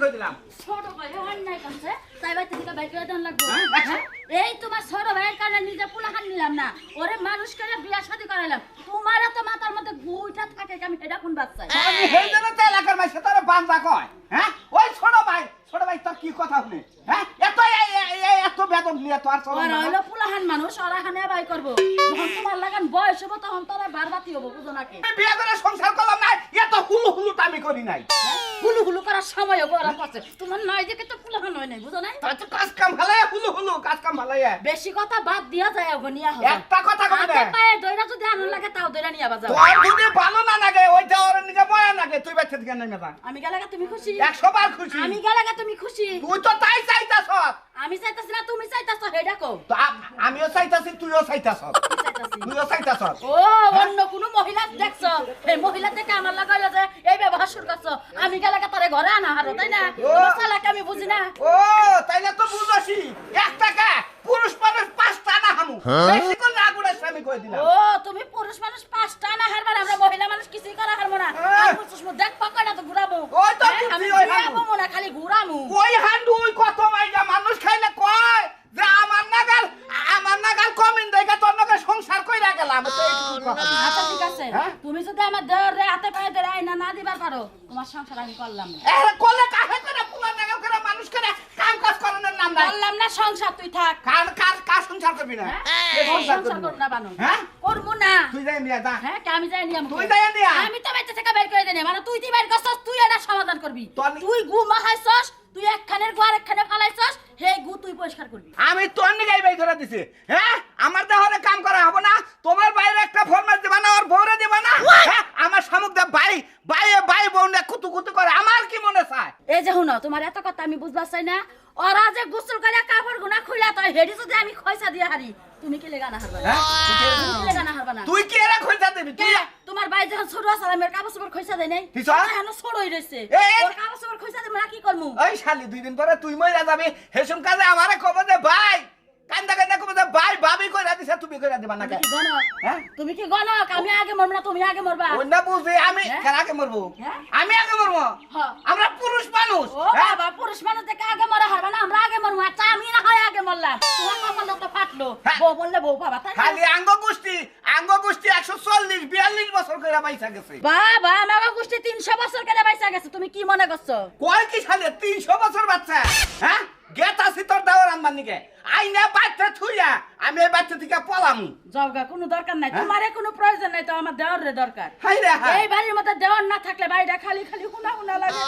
কই দিলাম ছোট ভাই অন্যায় করছে। তাই ভাই থেকে বাইক করে দেন লাগবে। হ্যাঁ, আচ্ছা। হ্যাঁ? এই তোমার ছোট ভাইয়ের কারণে নিজে পুলাখান নিলাম না। ওরে মানুষ করে বিয়া শাদি করাইলাম। তোমার তো মাথার মধ্যে গুইটা থাকে আমি এটা কোন বাচ্চা আমি সেই জন্য তো এলাকার তোর বান্দা কয় হ্যাঁ? ওই ছোট ভাই ছোট ভাই তোর কি কথা শুনে হ্যাঁ? এত এ- এ- এ- এত বেদম নিয়ে তো আর চলে ওরা হইল পুলাহান মানুষ ওরা খানে বাই করব। যখন তোমার লাগান বয়স হব তখন তোরা বারবাতি হব বুঝো নাকি আমি বিয়ে করে সংসার করলাম না এত হুলু হুলু আমি করি নাই। হুলু হুলু করার সময় হব ওরা পাচ্ছে তোমার নয় দিকে তো পুলাহান হয় নাই বুঝো নাই? তো কাজ কাম ভালাই হুলু হুলু কাজ কাম ভালাই বেশি কথা বাদ দিয়া যায় ওগো নিয়া হবে একটা কথা কবে হাতে পায়ে দইরা যদি আনন্দ লাগে তাও দইরা নিয়া বাজাও। তোর যদি ভালো না লাগে ওইটা ওর নিকে বয়া লাগে তুই বাচ্চা থেকে নেমে যা। আমি গেলে তুমি খুশি? একশো বার খুশি। আমি গেলে তুমি খুশি? তুই তো তাই চাইতাছ আমি চাইতাছি না তুমি চাইতাছ হেডা কও তো আমিও চাইতাছি তুইও চাইতাছ। তুইও চাইতাছ? ও অন্য কোনো মহিলা দেখছ? এই মহিলা দেখে আমার লাগাইলো যে এই ব্যবহার শুরু করছ। আমি গেলে তারে ঘরে আনা হারো তাই না? ও। তোমার আমি বুঝি না। ও তাইলে তো বুঝছি এক টাকা পুরুষ মানুষ পাঁচটা না হামু। বেশি করে আগুনের স্বামী কই দিলাম। ও তুমি পুরুষ মানুষ পাঁচটা না হারবার আমরা মহিলা মানুষ কিছুই করা হারবো না। হ্যাঁ। আর বুঝছিস মো, দেখ পাকাটা তো ঘুরাবো। ওই তো হ্যাঁ, আমি ঘুরাবো না খালি ঘুরামু। ওই হান্ডু ওই কত মাইজা মানুষ খাইলে কয় যে আমার নাগাল আমার নাগাল কমিন দেখে তোর নাগাল সংসার কইরা তো এইটুকু কথা। দিই। আচ্ছা ঠিক আছে। হ্যাঁ? তুমি যদি আমার দেওয়ারে হাতে পায়ে ধরে আইনা না দিবার পারো তোমার সংসার আমি করলাম না। এ কলে কাহে করে? পুলা নাগাল করে মানুষ করে কাম কাজ করানোর নাম নাই। করলাম না সংসার তুই থাক। কার কার কার সংসার করবি না? কে সংসার সংসার করবি করব না বানো হ্যাঁ? করব না। তুই যাই নিয়ে যা। হ্যাঁ কে আমি যাই নিয়ে তুই যাই নিয়া। আমি তো বাইতে থেকে বের করে দেনে। মানে তুই তুই বের করছস তুই এটা সমাধান করবি। তোর- তুই গু মাহাইছস তুই একখানের আর একখানে ফালাইছস হে গু তুই পরিষ্কার করবি। আমি তোর নিগাই বাই করে দিছি। হ্যাঁ আমার দেহরে কাম করা হবে না তোমার বাইরে একটা ফরমাস দিবা না আর বউরে দিবা না। আমার শামুক দা ভাই ভাই ভাই বোন কুতু কুতু করে আমার কি মনে চায়? এই যে হুনো তোমার এত কথা আমি বুঝবার চাই না। ওরা যে গোসল করে কাপড় গুনা খুইলা তাই হেডি যদি আমি খয়সা দিয়ে হারি তুমি কি লেগা না হারবা? হ্যাঁ? তুই কি- তুমি কি লেগা না হারবা না? তুই কি এরা খোঁজা দিবি? তুই তোমার ভাই যখন ছোট আছে আমি ওর কাপড় চোপড় খয়সা দেয় নাই? কি চায়? এখন ছোট এ। ওর কাপড় চোপড় মারা কি করব ওই শালি, দুই দিন পরে তুই মইরা যাবি। হেসুম কাজে আমারে খবর দে, ভাই? কান্দা কান্দা খবর ভাই ভাবি কইরা দিছে তুমি কইরা দিবা না কি গণক? হ্যাঁ? তুমি কি গণক? আমি আগে মরবো না তুমি আগে মরবা। অন্য বুঝি আমি? আগে মরবো? আমি আগে মরবো। আমরা পুরুষ মানুষ ও? বাবা পুরুষ মানুষ দেখে আগে মরা হারবা না আমরা আগে মরবো। আচ্ছা আমি না হয় আগে মরলাম। তোমার কপাল তো ফাটলো। বউ বললে বউ পাবা তাই খালি আঙ্গ গোষ্ঠী আঙ্গ গোষ্ঠী একশো চল্লিশ বিয়াল্লিশ বছর বাইসা গেছে। বাবা গোষ্ঠী তিনশো বছর কেটে বাইসা গেছে তুমি কি মনে করছ? কয় কি সালে তিনশো বছর বাচ্চা হ্যাঁ? গেত নিকে আইনা বাচ্চা থুইয়া আমি এই বাচ্চা থেকে পলাম। জগা কোনো দরকার নাই? তোমারে কোনো প্রয়োজন নাই তো আমার দেওয়ার রে দরকার। হাই রে হাই। এই বাড়ির মধ্যে দেওয়ার না থাকলে বাড়িটা খালি খালি হুনা হুনা লাগে।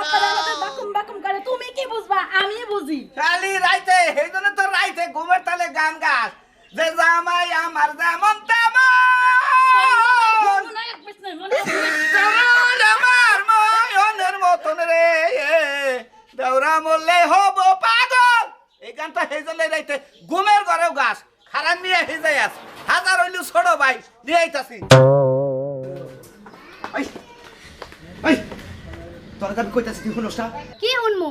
আপনারা আমাদের বাকুম বাকুম করে। তুমি কি বুঝবা? আমি বুঝি। খালি রাইতে জন্য তোর রাইতে ঘুমের তালে গান গাছ যে জামাই আমার যেমন তেমন। মনে মনে আমার ময়নের মতন রে। দেওরা মরলে হব পাগল। এই গানটা সেই জন্য রাইতে ঘুমের ঘরেও গাছ খারাপ নিয়ে হেজাই আস হাজার হইলু ছোট ভাই নিয়ে আইতাছি। তোর আমি কইতাছি কি শুনোস কি শুনমু?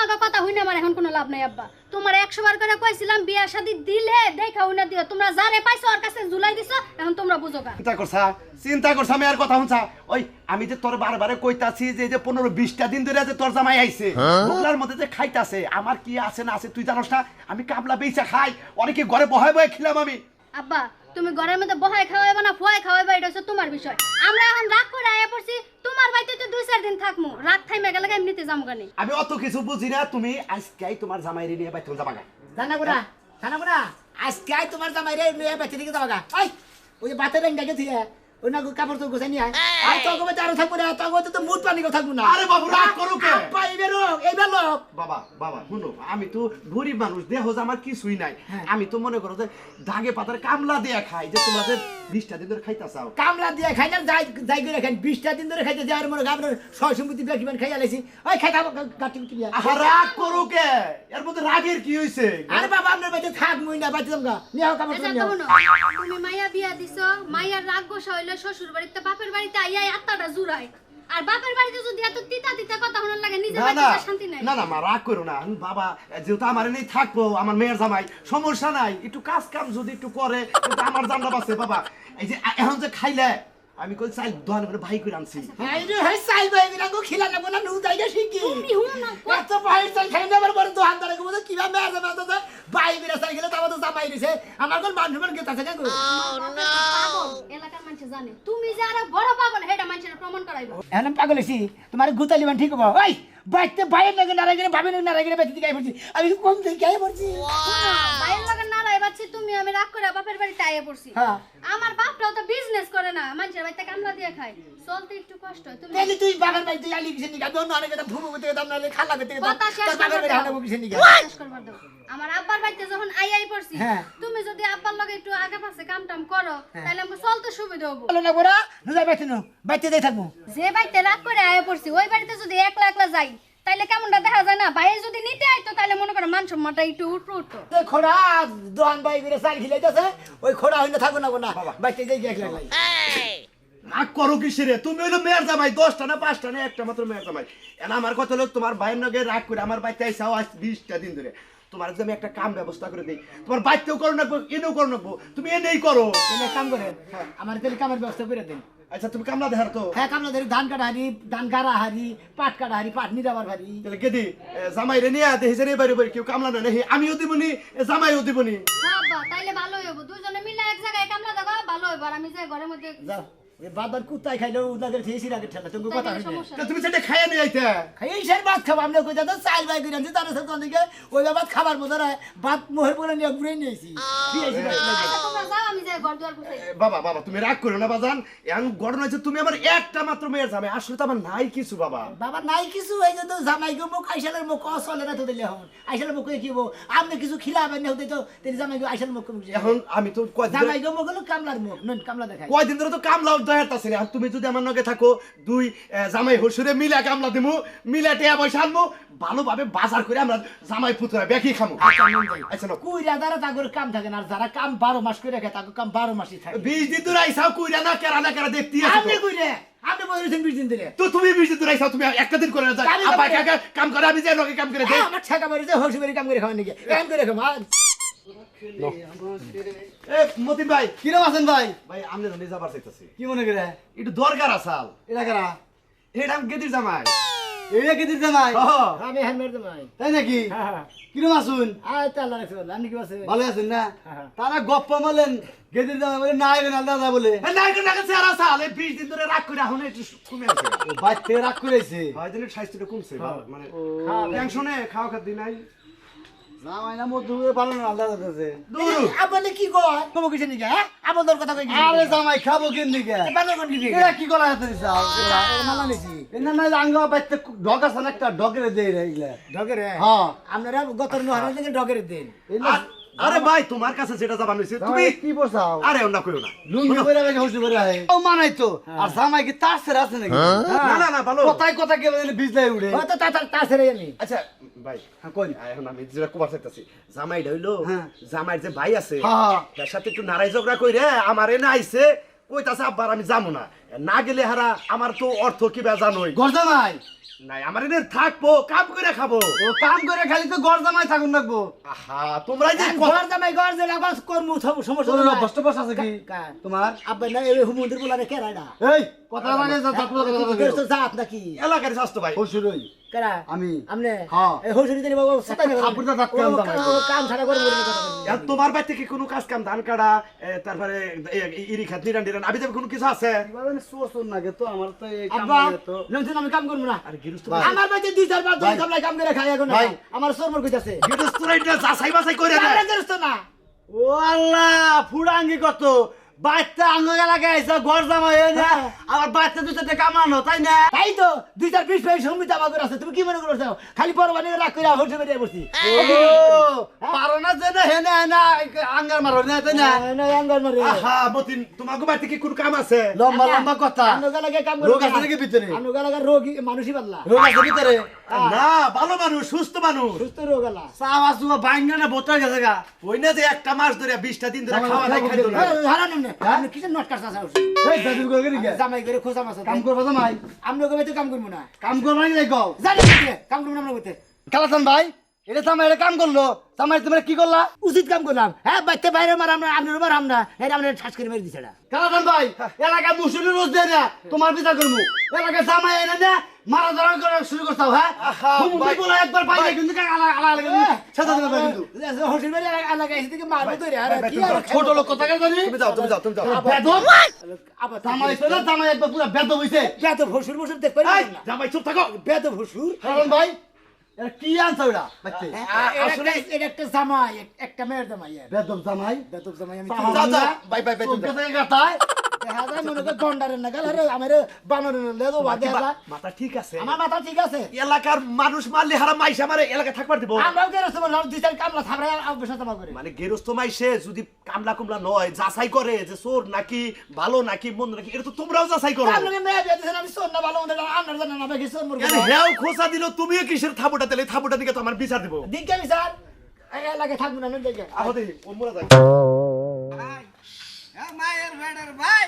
তোমাকে কথা হইনা আমার এখন কোনো লাভ নাই আব্বা। তোমার একশো বার করে কইছিলাম বিয়া শাদি দিলে দেখা হইনা দিও। তোমরা যারে পাইছো ওর কাছে ঝুলাই দিছো এখন তোমরা বুঝো গা। চিন্তা করছা চিন্তা করছা আমি আর কথা ওই আমি যে তোর বারবারে কইতাছি যে যে পনেরো বিশটা দিন ধরে যে তোর জামাই আইছে বগলার মধ্যে যে খাইতাছে আমার কি আছে না আছে তুই জানোস না? আমি কাবলা বেচা খাই অনেকে ঘরে বহায় বয়ে খিলাম আমি? আব্বা তুমি ঘরের মধ্যে বহায় খাওয়াইবা না ফুয়ায় খাওয়াইবা এটা হচ্ছে তোমার বিষয়। আমরা এখন রাগ করে আয়া পড়ছি তোমার বাড়িতে তো দুই চার দিন থাকমু। রাত থাইমে গেলে এমনিতে যাব গানি আমি অত কিছু বুঝি না তুমি আজকেই তোমার জামাইরে নিয়ে বাইতে যাবা গা। জানা না জানা না আজকে আয় তোমার জামাইরে নিয়ে বাচ্চা দিকে যাবা গা। ওই ওই বাতের রঙ গেছে ওই না কাপড় তো গোছাই নিয়ে আর তো গোবে আরও থাকব না তো মুড পানি থাকব না। আরে বাবু, রাগ করো কে? এইবার লোক বাবা বাবা শুনো আমি তো গরিব মানুষ দেহ আমার কিছুই নাই। হ্যাঁ। আমি তো মনে করো যে দাগে পাতার কামলা দিয়ে খাই যে তোমাদের বিশটা দিন ধরে খাইতা চাও। কামলা দিয়ে খাই না যাই যাই করে খাই বিশটা দিন ধরে খাইতে যাওয়ার মনে গাবর ছয় সম্পত্তি বেশি মান খাই আলাইছি ওই খাই খাব গাটি দিয়া আহা রাগ করো কে? এর মধ্যে রাগের কি হইছে? আরে বাবা আপনার বাড়িতে থাক মুই না যাব গা নিয়ে নিয়ে তুমি মাইয়া বিয়া দিছো মাইয়ার রাগ গোসা হইল শ্বশুর বাড়িতে বাপের বাড়িতে আইয়া আত্মাটা জুড়ায়। আর বাপের বাড়িতে যদি এত তিতা তিতা কথা শোনার লাগে নিজের বাড়িতে শান্তি নাই। না না মা রাগ করো না। আমি বাবা যেহেতু আমার নেই থাকব আমার মেয়ের জামাই সমস্যা নাই। একটু কাজ কাম যদি একটু করে আমার জানলা বাসে বাবা। এই যে এখন যে খাইলে আমি কই চাল দোকান করে ভাই করে আনছি। রে হাই সাই ভাই খিলা না বলা নু যাইগা শিখি। তুমি হুনো না এত ভাই চাল খাই না বার করে দোকান দাঁড়া বলে কিবা মেয়ার যাবে তো ভাই বিরা সাই গেলে তাও তো দিছে। আমার কোন মানুষ মান গেতা আছে কেন পাগল এলাকার মানুষ জানে। তুমি যে আরও বড় পাগল হেটা মানুষের প্রমাণ করাইবা। এখন পাগল হইছি। তোমার গুতালি মান ঠিক হব। ওই বাইতে ভাইয়ের লাগে নারাই গেলে ভাবের লাগে নারাই গেলে বাইতে দিকে পড়ছি আমি কম থেকে গায়ে পড়ছি বাইরের লগের না রাইবাচ্ছি তুমি আমি রাগ করে বাপের বাড়িতে আইয়া পড়ছি হ্যাঁ। আমার বাপটাও তো বিজনেস করে না মানুষের বাড়িতে কামলা দিয়ে খায় চলতে একটু কষ্ট হয় তুমি তাহলে তুই বাগান বাড়িতে আলি কিসের নিকা অন্য অনেক দাম ভুমু করতে দাম নাহলে খালা করতে দাম তোর বাগান বাড়ি দাও। হাঁটাবো কিসের নিকা। আমার আব্বার বাড়িতে যখন আই আই পড়ছি হ্যাঁ। তুমি যদি আব্বার লগে একটু আগে পাশে কাম টাম করো তাহলে আমার চলতে সুবিধা হব। বলো না গোরা নুজাই বাইতে নো বাইতে যাই থাকব। যে বাড়িতে রাগ করে আয়া পড়ছি ওই বাড়িতে যদি একলা একলা যাই তাইলে কেমনটা দেখা যায় না? বাইরে যদি নিতে আইতো তাহলে মনে করো মান সম্মানটা একটু উঠবো উঠতো। খোড়া দোহান বাই করে চাল খিলাইতেছে ওই খোড়া হইনা থাকো না না বাইতে যাই গিয়ে একলা। রাগ করো কিসে রে? তুমি হইল মেয়ের জামাই দশটা না পাঁচটা না একটা মাত্র মেয়ের জামাই। আমার কথা হলো তোমার ভাইয়ের নগে রাগ করে আমার বাড়িতে আইসাও আজ বিশটা দিন ধরে। তোমার যদি আমি একটা কাম ব্যবস্থা করে দিই। তোমার বাড়িতেও করো নাকবো এনেও করো নাকবো। তুমি এনেই করো। তুমি কাম করে আমার তেল কামের ব্যবস্থা করে দেন। আচ্ছা তুমি কামলা দেখার তো। হ্যাঁ কামলা ধরি ধান কাটা হারি ধান গাড়া হারি পাট কাটা হারি পাট নিরাবার হারি। তাহলে কেদি জামাই রে নিয়ে দেখিছে রে বাড়ি বাড়ি কেউ কামলা না নেই আমিও দিবনি জামাইও দিবনি হ্যাঁ আব্বা তাইলে ভালোই হব দুজনে মিলে এক জায়গায় কামলা দেখো ভালো হইব। আর আমি যে ঘরের মধ্যে যাও এই বাদার কুত্তাই খাইলেও উদাদের থেয়েছি রাগে ঠেলা তুমি কথা তা নেই। তুমি সেটা খাইয়া নিয়ে আইতে। এই সেই ভাত খাব আমরা কই যাতে চাল বাই করে আনছি তার সাথে অনেকে ওই ভাত খাবার না ভাত মোহের পরে নিয়ে ঘুরে নিয়েছি দিয়েছি ভাত লাগে। তোমরা যাও আমি যে ঘর দুয়ার গুছাই। এ, বাবা বাবা তুমি রাগ করো না বাজান। এখন ঘটনা হচ্ছে তুমি আমার একটা মাত্র মেয়ের জামাই আসলে তো আমার নাই কিছু বাবা। বাবা নাই কিছু হয়ে যেত জামাই গো মুখ আইসালের মুখ অচলে না তো দিলে হন। আইসালের মুখ কি আপনি কিছু খিলাবেন না হতে তো তিনি জামাই গো আইসালের মুখ এখন আমি তো জামাই গো মুখ হলো কামলার মুখ নুন কামলা দেখাই। কয়দিন ধরে তো কামলা দয়ারতাছে না তুমি যদি আমার নগে থাকো দুই জামাই হসুরে মিলা কামলা দিমু মিলা টিয়া পয়সা আনব ভালোভাবে বাজার করে আমরা জামাই পুতুরা বেকি খামু। আচ্ছা না কুইরা দ্বারা তাগর কাম থাকে না আর যারা কাম বারো মাস করে রাখে তাগর কাম বারো মাসই থাকে। বিশ দিন ধরে আইসাও কুইরা না কেরা না কেরা দেখতে আপনি কুইরে? আপনি বলেছেন বিশ দিন ধরে। তো তুমি বিশ দিন ধরে আইসাও তুমি একটা দিন করে না কাম করে আমি যাই নগে কাম করে হ্যাঁ, আমার ঠেকা বাড়িতে হসু বাড়ি কাম করে খাওয়া নাকি। কাম করে খাও মা এ মতিন ভাই কিরম আছেন ভাই? ভাই আমি জানি যাবার চাইতাছি কি মনে করে? একটু দরকার আসাল। এটা কারা? এটা আমি গেদির জামাই। আমি হ্যাঁ তাই নাকি? হ্যাঁ কিরম আসুন আয় তাল্লা রাখছো আপনি কি আছে ভালো আছেন না? হ্যাঁ। তারা গপ্পা মারলেন গেদির দামে বলে না আইবেন আলাদা আলাদা বলে। এ না আসাল। এই দিন ধরে রাগ করে এখন একটু কমে আছে। ও বাইর থেকে রাগ করেছে। ভাই দিনের স্বাস্থ্যটা কমছে মানে। টেনশনে খাওয়া খাদ্য নাই। ডগের দেই রে এগুলা। ডগেরে? হ্যাঁ। আপনারা গত নহার থেকে ডগের দেন। আর- ভাই তোমার কাছে যেটা যাবার হইছে তুমি কি বসাও আরে অন্য কইও না। লুঙ্গি পরে গেছে হসু করে আয় ও মানাই তো। আর জামাই কি তার সেরা আছে নাকি? না না না ভালো। কথায় কথা কে বলে বিজলাই উড়ে। ও তো তা তা ছেড়ে আমি। আচ্ছা ভাই হ্যাঁ কই? এখন আমি যেটা কুমার চাইতাছি জামাই হইল হ্যাঁ। জামাইয়ের যে ভাই আছে হ্যাঁ, হ্যাঁ। তার সাথে একটু নারাই ঝগড়া কইরে আমার এনে আইছে কইতাছে আব্বার আমি যাব না। না গেলে হারা আমার তো অর্থ কিবা জানোই। গর জামাই? নাই আমার এনে থাকব কাম করে খাব। ও কাম করে খালি তো গর জামাই থাকুন রাখব। আহা তোমরা যে ঘর জামাই ঘর যে আবার কর্ম সমস্যা। বস আছে কি? তোমার আব্বা না এই হুমুন্দির বলারে কে রায়ডা? এই কথা মানে যা যা কথা কথা তো জাত নাকি? এলাকার স্বাস্থ্য ভাই। হসুরই কারা আমি আমনে? হ্যাঁ। এই হসুরি দেনি বাবু সাতা নেই থাপ্পড়টা দাঁত কেমন দাম? কাম ছাড়া করে বলে কথা বলি। তোমার বাড়ি থেকে কোনো কাজ কাম? ধান কাটা তারপরে ইরি খাত নিরান নিরান আবি যাবে কোনো কিছু আছে? মানে সোর তো আমার তো এই কাম তো। লমছুন আমি কাম করব না। আর গিরস্ত আমার বাড়িতে দুই চার পাঁচ জন ভাই। কামলা কাম করে খাই এখন ভাই। আমার সরমর কইতাছে গিরস্ত রাইটা যাচাই বাছাই করে আমরা দেয় গেরস্ত না? ও আল্লাহ ফুড়াঙ্গি কত? বাচ্চা আঙ্গ এসে ঘর জামাই হয়ে না হ্যাঁ। আমার বাচ্চা দুটো কামানো তাই না? তাই তো দুই চার বিশ ভাই সমিতা বাগর আছে তুমি কি মনে করছ? খালি পরবানি রাগ করে হোসে বেরিয়ে বসছি ও পারো না যে না হেনা হেনা আঙ্গার মারো না তাই না? না আঙ্গার মারে। আহা মতিন তোমাকে বাড়ি থেকে কোনো কাম আছে? লম্বা লম্বা কথা। আনুগা লাগে কাম রোগ আছে নাকি ভিতরে? লাগা রোগী মানুষই পাল্লা রোগ আছে ভিতরে? না ভালো মানুষ সুস্থ মানুষ। সুস্থ রোগ আলা। বাইঙ্গা না বোতল গেছে গা। ওই না যে একটা মাস ধরে বিশটা দিন ধরে খাওয়া নাই খাইতো না। আপনি কিসের নট কাটছা চাও এই দাদুর করে গেলি গে? জামাই করে খোঁজা মাছ কাম করব তো মাই আমরা কবে তো কাম করব না। কাম করব নাকি দেখো জানি কি। কাম করব না আমরা করতে কালাচান ভাই? এটা জামাই এটা কাম করল? জামাই তোমরা কি করলা? উচিত কাম করলাম। হ্যাঁ বাচ্চা বাইরে মার আমরা আপনার মারাম না এটা আমরা ঠাস করে মেরে দিছে কালাদান ভাই এলাকায় মুসলিম রোজ দেয় না। তোমার বিচার করব। এলাকায় জামাই এনে না মারা ধরা করা শুরু করতাও হ্যাঁ? তুমি বলে একবার পাইলে কিন্তু আলা আলা আলা কিন্তু সাথে দিবে কিন্তু। হোটেল বাড়ি এলাকা এসে থেকে মারবো তো রে আর কি আর ছোট লোক কথা জানি? তুমি যাও তুমি যাও তুমি যাও। বেদব। আবার জামাই তো না জামাই একবার পুরো বেদব হইছে। বেদ ভসুর ভসুর দেখ পারি না। জামাই চুপ থাকো। বেদ ভসুর কারণ ভাই এটা কি আনছো এটা বাচ্চা। আসলে এটা একটা জামাই এক- একটা মেয়ের জামাই বেদব জামাই। বেদব জামাই আমি যাও যাও বাই বাই বাই তুমি দেখা যায় মনে করে গন্ডারের নাগাল। আরে আমার বানরের লেদো বাদ দেখা যায়। মাথা ঠিক আছে। আমার মাথা ঠিক আছে। এলাকার মানুষ মারলে হারা মাইসা এলাকা থাকবার দিব। আমরাও গেরস্ত বললাম দুই চার কামলা থাকলে করে মানে গেরস্ত মাইসে যদি কামলা কুমলা নয় যাচাই করে যে চোর নাকি ভালো নাকি মন্দ নাকি এটা তো তোমরাও যাচাই করো। আপনাকে মেয়ে বিয়ে দিয়েছেন আমি শোন না ভালো মন্দ আপনার জানেন না বাকি শোন মুরগি আরে খোসা দিল তুমিও কিসের থাবুটা দিলে? থাবুটা দিকে তো আমার বিচার দিব। দিকে এলাকায় থাকব না দেখে মোরা যাক ভাই হ্যাঁ মায়ের ভেড়ের ভাই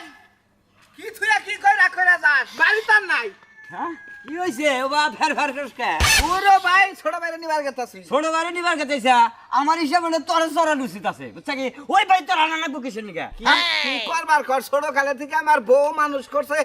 কি থুয়া কি কইরা কইরা যাস? বাড়ি তার নাই। কি ও বা ফের ফের করছে পুরো ভাই ছোট বাইরে নিবার গেতাছি। ছোট বাড়ি নিবার গেছে আমার হিসাবে হলে তোর চড়ান উচিত আছে বুঝছা কি? ওই ভাই তোর আনা লাগবো কিসের নিকা? কি করবার কর? ছোট কালে থেকে আমার বউ মানুষ করছে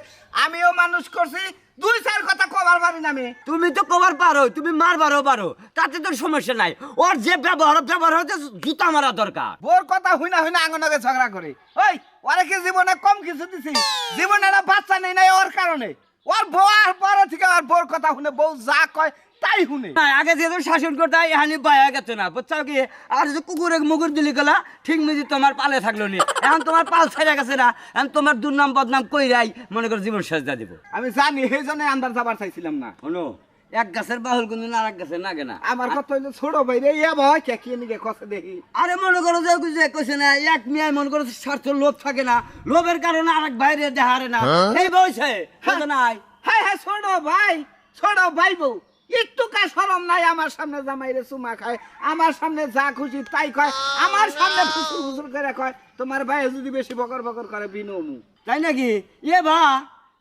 আমিও মানুষ করছি দুই চার কথা কবার পারি না আমি। তুমি তো কবার পারো তুমি মারবারও পারো তাতে তোর সমস্যা নাই। ওর যে ব্যবহার ব্যবহার হচ্ছে জুতা মারা দরকার। বোর কথা হইনা হইনা আঙ্গনকে ঝগড়া করে। ওই ওরে কি জীবনে কম কিছু দিছি? জীবনে বাচ্চা নেই নাই ওর কারণে। ওর বউ আর পরে থেকে আর বোর কথা শুনে বউ যা কয় তাই শুনে। আগে যেহেতু শাসন করতে হয় এখানে পায়া গেছে না বুঝছ কি? আর যে কুকুরে মুগুর দিলি গেলা ঠিক মিজি তোমার পালে থাকল নি। এখন তোমার পাল ছাড়া গেছে না এখন তোমার দুর্নাম বদনাম কইরাই মনে করো জীবন শেষ দিব। আমি জানি সেই জন্য আন্দার যাবার চাইছিলাম না। শোনো এক গাছের বাহুল কিন্তু আর এক গাছের নাগে না। আমার কথা হইল ছোট বাইরে ইয়া ভয় কে কি নিকে দেখি? আরে মনে করো যে যে কইছে না এক মেয়ে মনে করো স্বার্থ লোভ থাকে না লোভের কারণে আরেক বাইরে দেহারে না। এই বইছে বুঝো নাই। হ্যাঁ হ্যাঁ ছোট ভাই ছোট ভাই বউ একটু কা সরম নাই আমার সামনে জামাইরে চুমা খায় আমার সামনে যা খুশি তাই কয় আমার সামনে ফুসুর ফুসুর করে কয় তোমার ভাই যদি বেশি বকর বকর করে বিনমু। তাই নাকি? এ বা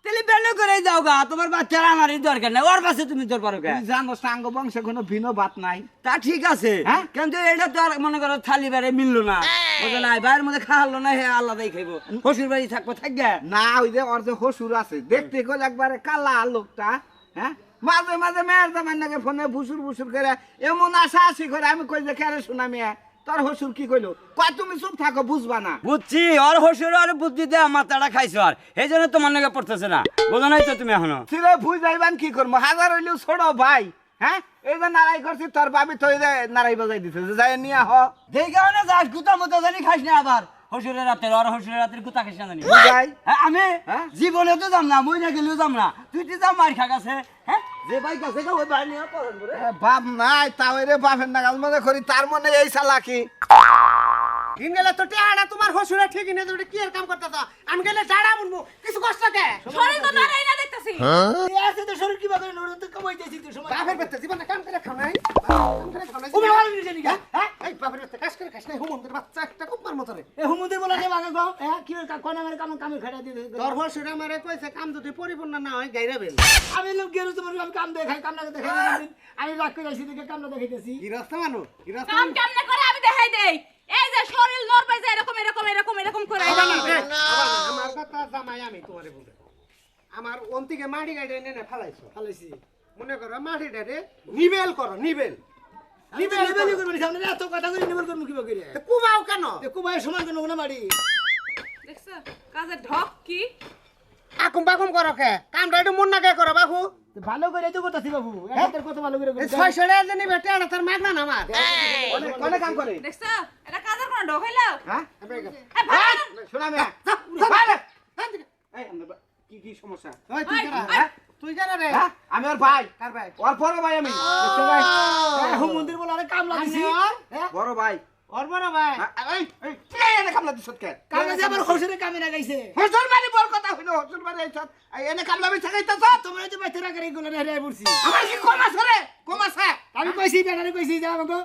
তাহলে বেলো করে যাও গা তোমার বাচ্চার আমারই দরকার নাই ওর পাশে তুমি তোর পারো কে জানো সাঙ্গ বংশে কোনো ভিন্ন নাই। তা ঠিক আছে হ্যাঁ? কিন্তু এটা তো আর মনে করো থালি বেড়ে মিললো না। বুঝো নাই বাইরের মধ্যে খাওয়ালো না হে আলাদাই খাইবো। শ্বশুর বাড়ি থাকব থাকবে না ওই যে ওর যে হসুর আছে দেখতে গেলে একবারে কালা লোকটা হ্যাঁ? মাঝে মাঝে মেয়ের জামাই নাকি ফোনে ভুসুর ভুসুর করে এমন আশা আশি করে আমি কই যে কেরে শোনা মেয়ে? তোর হসুর কি কইলো? কয় তুমি চুপ থাকো বুঝবা না। বুঝছি ওর হসুর আর বুদ্ধি দেয়া মাথাটা খাইছো আর। এই জন্য তোমার নাকি পড়তেছে না। বোঝো নাই তো তুমি এখনও? সিরে ভুই যাইবান কি করব হাজার হইলেও ছোট ভাই হ্যাঁ? এই যে নারাই করছি তোর বাবি তো এই যে নারাই বাজাই দিছে যে যাই নিয়ে হ যেই কারণে যাস গুতা মতো জানি খাইস না আবার। হসুরের রাতের ওর হসুরের রাতের গুতা খাইস না জানি। হ্যাঁ, আমি হ্যাঁ? জীবনে তো যাম না মই না গেলেও যাম না। তুই তো যা মার খা গেছে হ্যাঁ? যে ভাই গেছে গা, ওই ভাই নিয়ে পড়ন করে এ, বাপ নাই তাও রে বাপের নাগাল মনে করি তার মনে এই চালাকি দিন গেলে তো টেহাটা তোমার হসুরা ঠিক নেই তুমি কি এর কাম করতেছ? আমি গেলে জাড়া বুনবো কিছু কষ্ট কে? শরীর তো দাঁড়াই না আছে তো শরীর কি বাগে নড়ে কমাইতেছি তো সময়। বাপের বেতে জীবনে কাম করে খাও নাই। ও ভালো নিজে নিগা হ্যাঁ? এই বাপের বেতে কাজ করে খাস নাই। হুমন্দের বাচ্চা একটা কুমার মত রে। এ হুমন্দের বলা যে বাগে গো হ্যাঁ কি কোন আমার কাম কামে খাড়া দিয়ে তোর হসুরা মারে কইছে কাম যদি পরিপূর্ণ না হয় গাইরা বেল। আমি লোক গেরু তোমার আমি কাম দেখাই কাম না দেখাই আমি রাগ করে দেখে কাম না দেখাইতেছি। গিরস্ত মানু গিরস্ত কাম কেমনে করে আমি দেখাই দেই? এই যে শরীর নড়বে যে এরকম এরকম এরকম এরকম করে আমার কথা জামাই আমি তোমারে বলে। আমার অন্তিকে মাটি গাড়ি এনে না ফালাইছো। ফালাইছি। মনে করো মাটি ডারে নিবেল করো নিবেল। নিবেল নিবেল করবে সামনে এত কথা কই নিবেল করব কিবা করে কুবাও কেন? কুবাই সমান কেন না মাটি। দেখছ কাজে ঢক কি? আকুম বাকুম করো কে? কামটা একটু মন না কে করো বাবু ভালো করে তো করতেছি বাবু এত কত ভালো করে করতেছি। ছয়শো টাকা জানি বেটে আনা তার মাগনা না আমার কাম করে। দেখছ এটা কাজের কোনো ঢক হইল? হ্যাঁ? শোনা মেয়া। এই, আমরা কি কি সমস্যা? ওই তুই কেন হ্যাঁ? তুই কেন রে? হ্যাঁ? আমি ওর ভাই। কার ভাই? ওর বড় ভাই আমি। ভাই? হুম মন্দির বলে আরে কাম লাগিছি বড় ভাই। ওর বড় ভাই। হ্যাঁ, এই, এই, এনে কামলা দিছত কে? কামে যে আমার হসুরে কামে লাগাইছে। হজুর বাড়ি বড় কথা হইল হজুর বাড়ি আইছত এই এনে কামলা বিছা খাইতাছ তোমরা যে বাইতে রাখার এইগুলো রে রে বলছি আমার কি কম আছে রে? কম আছে। আমি কইছি বেটারে কইছি যে আমাকে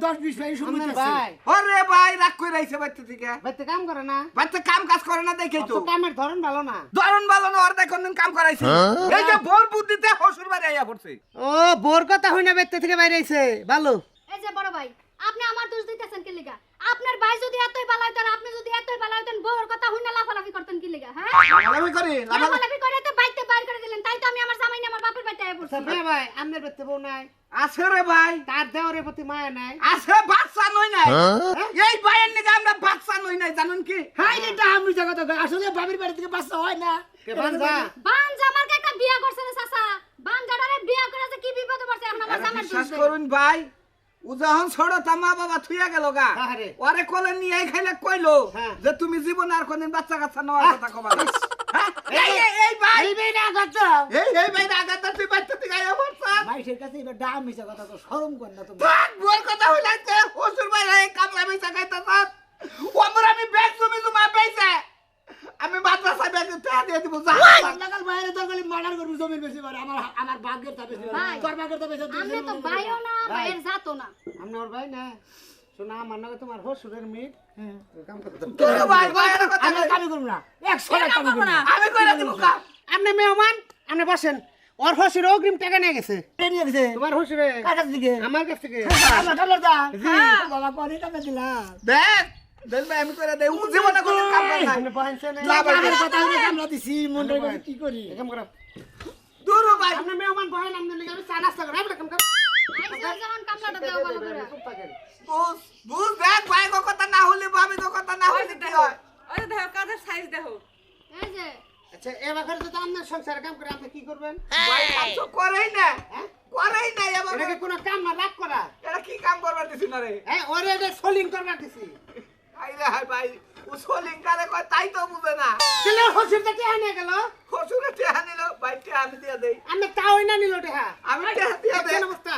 10 20 ভাই শুনতে ভাই। ওরে ভাই রাগ কই রাইছে বাচ্চা থেকে। বাইতে কাম করে না। বাচ্চা কাম কাজ করে না দেখেই তো। কামের ধরন ভালো না। দারুণ ভালো না ওর দেখুন কাম করাইছে। এই যে বোর বুদ্ধিতে হসুর বাড়ি আইয়া পড়ছে। ও বোর কথা হই না বাইতে থেকে বাইরে আইছে। ভালো। ভাই আপনি আমার দোষ দিতেছেন কি লিগা? আপনার ভাই যদি এতই ভালো হইতেন আপনি যদি এতই ভালো হইতেন বউর কথা হইনা লাফালাফি করতেন কি লিগা হ্যাঁ? লাফালাফি করি লাফালাফি করে? তো বাইতে বাইর করে দিলেন তাই তো আমি আমার জামাই নিয়ে আমার বাপের বাড়িতে আয়া পড়ছি। ভাই ভাই আমনের বেতে বউ নাই। আছে রে ভাই। তার দেওয়ারের প্রতি মায়া নাই। আছে বাচ্চা নই। নাই এই ভাইয়ের নিকে আমরা বাচ্চা নই নাই জানুন কি? হাই এটা আমি জগত আসলে বাবির বাড়ি থেকে বাচ্চা হয় না। কে বানজা বান জামারকে একটা বিয়া করছে রে চাচা। বান জাডারে বিয়া করে যে কি বিপদে পড়ছে? এখন আমার আরে বিশ্বাস দোষ করুন ভাই যখন ছোট তা মা বাবা থুইয়া গেল গা। ওরে কোলে নিয়ে খাইলে কইলো হ্যাঁ। যে তুমি জীবন আর কোনদিন বাচ্চা কাচ্চা নেওয়ার কথা কবা তুমি। আমি ব্যাগ জমি জমা পেইছে। আমি মাদ্রাসা ব্যাগ তে দিয়ে দিব যা লাগাল বাইরে তো গলি মার্ডার করবি জমির বেশি বারে আমার আমার ভাগ্যের তা বেশি ভাই। তোর ভাগ্যের তা বেশি আমি তো ভাইও না ভাইয়ের জাতও না। আমি ওর ভাই না। শোনা আমার নাকি তোমার হসুরের মিট। কাম করতে তোর ভাই কথা আমি। কামি করব না। টাকা করব না। আমি কইরা দিব কা আপনি মেহমান আপনি বসেন। ওর হসুর অগ্রিম টাকা নিয়ে গেছে। নিয়ে গেছে? তোমার হসুরে কার কাছ থেকে? আমার কাছ থেকে। আমার দা বাবা কোনি টাকা দিলাম। দেখ দেখ ভাই আমি কইরা দেই ও জীবনে কোনো কাম করে নাই। আপনি না। না, কথা হইলে আমরা দিছি মনটা করে কি করি? কাম করো দূর ভাই। আপনি মেহমান বহেন আপনি লিগে আমি চা নাস্তা করে। আপনি কাম করো। ভাই হয়? আচ্ছা সংসারে কাম করে আপনি কি করবেন? তো করেই না। করেই না এবার কোনো কাম না রাগ করা? এটা কি কাম করবার দিছি না রে? হ্যাঁ ওরে এটা সোলিং করবার দিছি। হাই রে হাই ভাই ও সোলিং কারে কয় তাই তো বুঝে না। তাহলে হসুরটা টিহা নিয়ে গেল? হসুরে টেহা নিল ভাই টেহা আমি দিয়ে দেই। আমি তাওই না নিল টিহা আমি টেহা দিয়ে দেই। দেখছেন অবস্থা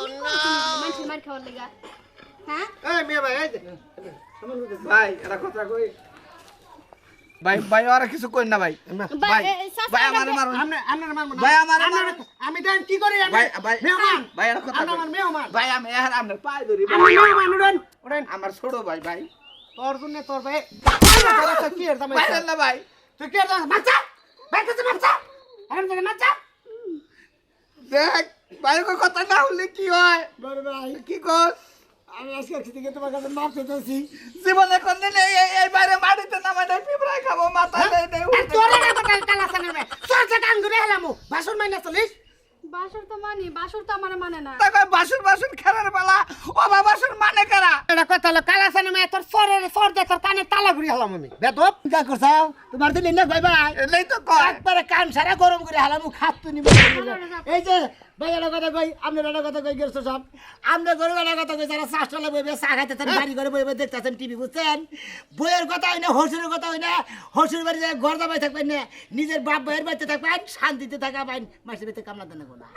কি করছিস মানুষের মার খাওয়ার লাগা। হ্যাঁ এই মেয়ে ভাই এই যে। ভাই এটা কথা কই। ভাই ভাই আর কিছু কই না ভাই? ভাই এ, চাচা, ভাই এটা আমারে দে- মারুন আপনি আপনার মারবো না ভাই, আমারে আপনার- মারুন। আমি দেন কি করি আমি? ভাই ভাই মেহমান। ভাই এটা কথা আপনি কই। আমার মেহমান। ভাই আমি এর আপনার পায়ে ধরি ভাই। আপনি মেহমান উড়েন। উড়েন আমার ছোট ভাই ভাই। তোর জন্য তোর ভাই কি এর দাম না ভাই। তুই কি এর দাম মারছা? ভাই কাছে মারছা? এখন থেকে মারছা? দেখ ভাই গো কথা না হলে কি হয়? বড় ভাই। কি কর আমি আজকে থেকে তোমার কাছে মাপ চাইতেছি। জীবনে কোনদিন এই এই- বাইরে মাটিতে নামে নাই পিঁপড়াই খাব মাথা নেই নেই তোর না কথা কালা সানে তোর যে কান ধরে হেলামু বাসন মাইনা চলিস? বাসর তো মানি বাসুর তো আমার মানে না। তাকে বাসুর বাসুর খেলার বালা ও বাসুর মানে কারা? এটা কথা হলো কালা সানে মে তোর সরের সর দে তোর কানে তালা ঘুরি হলাম আমি। বেদব যা করছাও তোমার দিলে না ভাই ভাই এলেই তো কয়। একবারে কান সারা গরম করে হলাম খাত তো নিব এই যে ভাইয়ের কথা কই আপনার একটা কথা কই গেছো সব? আমরা গরু একটা কথা কই যারা চাষতলা বইবে চা খাইতেছেন বাড়ি ঘরে বইবে দেখতেছেন টিভি বুঝছেন? বইয়ের কথা হয় না হসুরের কথা হয় না। হসুর বাড়ি যায় ঘর দাবাই থাকবেন না নিজের বাপ বাইর বাড়িতে থাকবেন শান্তিতে থাকা পাইন মাসের বাড়িতে কামনা দেন না